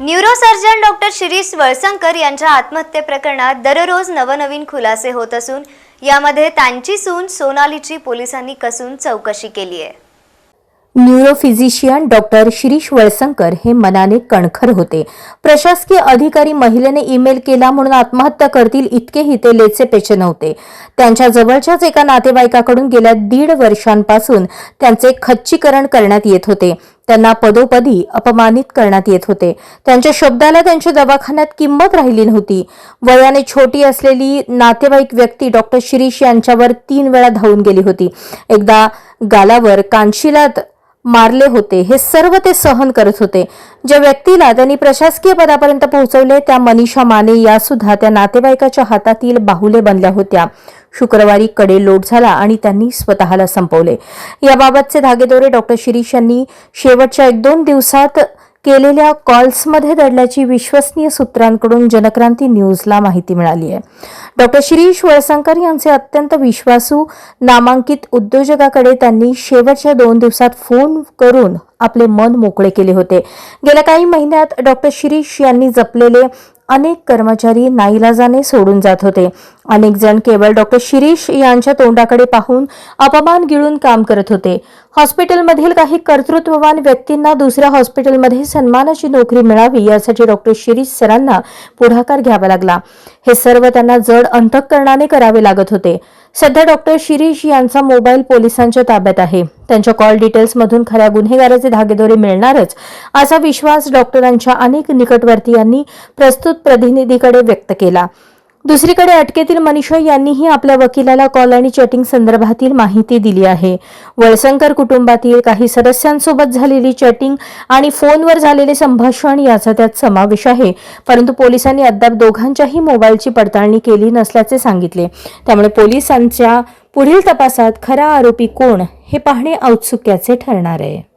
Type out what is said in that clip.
Neurosurgeon doctor Shirish Walsankar यांच्या आत्महत्ये प्रकरणात दररोज नवनवीन खुलासे होत असून यामध्ये त्यांची सून सोनालीची पोलिसांनी कसून चौकशी केली आहे. न्यूरोफिजिशियन डॉक्टर शिरीष वळसंकर हे मनाने कणखर होते. प्रशासकीय अधिकारी महिलेने ईमेल केला म्हणून आत्महत्या करतील इतकेही ते लेचे पेचे नव्हते. त्यांच्या जवळच्याच एका नातेवाईकाकडून गेल्या दीड वर्षांपासून त्यांचे खच्चीकरण करण्यात येत होते. त्यांना पदोपदी अपमानित करण्यात येत होते. त्यांच्या शब्दाला त्यांच्या दवाखान्यात किंमत राहिली नव्हती. वयाने छोटी असलेली नातेवाईक व्यक्ती डॉक्टर शिरीष यांच्यावर तीन वेळा धावून गेली होती. एकदा गालावर कांशिलात मारले होते. हे सर्व ते सहन करत होते. ज्या व्यक्तीला त्यांनी प्रशासकीय पदापर्यंत पोहोचवले त्या मनीषा माने या सुद्धा त्या नातेवाईकाच्या हातातील बाहुले बनल्या होत्या. शुक्रवारी कडे लोट झाला आणि त्यांनी स्वतःला संपवले. याबाबतचे धागेदोरे डॉक्टर शिरीष यांनी शेवटच्या एक दोन दिवसात केलेल्या कॉल्समध्ये दडल्याची विश्वसनीय सूत्रांकडून जनक्रांती न्यूजला माहिती मिळाली आहे. डॉक्टर शिरीष वळसंकर यांचे अत्यंत विश्वासू नामांकित उद्योजकाकडे त्यांनी शेवटच्या दोन दिवसात फोन करून आपले मन मोकळे केले होते. गेल्या काही महिन्यात डॉक्टर शिरीष यांनी जपलेले अनेक कर्मचारी नाईलाजाने सोडून जात होते. अनेक जण केवळ डॉक्टर शिरीष यांच्या तोंडाकडे पाहून अपमान गिळून काम करत होते. हॉस्पिटलमधील काही कर्तृत्ववान व्यक्तींना दुसऱ्या हॉस्पिटलमध्ये सन्मानाची नोकरी मिळावी यासाठी डॉक्टर शिरीष सरांना पुढाकार घ्यावा लागला. हे सर्व त्यांना जड अंतःकरणाने करावे लागत होते. सध्या डॉक्टर शिरीष यांचा मोबाईल पोलिसांच्या ताब्यात आहे. त्यांच्या कॉल डिटेल्समधून खऱ्या गुन्हेगाराचे धागेदोरे मिळणारच असा विश्वास डॉक्टरांच्या अनेक निकटवर्तीयांनी प्रस्तुत प्रतिनिधीकडे व्यक्त केला. दुसरीकडे अटकेतील मनीषा यांनीही आपल्या वकिलाला कॉल आणि चॅटिंग संदर्भातील माहिती दिली आहे. वळसंकर कुटुंबातील काही सदस्यांसोबत झालेली चॅटिंग आणि फोनवर झालेले संभाषण याचा त्यात समावेश आहे. परंतु पोलिसांनी अद्याप दोघांच्याही मोबाईलची पडताळणी केली नसल्याचे सांगितले. त्यामुळे पोलिसांच्या पुढील तपासात खरा आरोपी कोण हे पाहणे औत्सुक्याचे ठरणार आहे.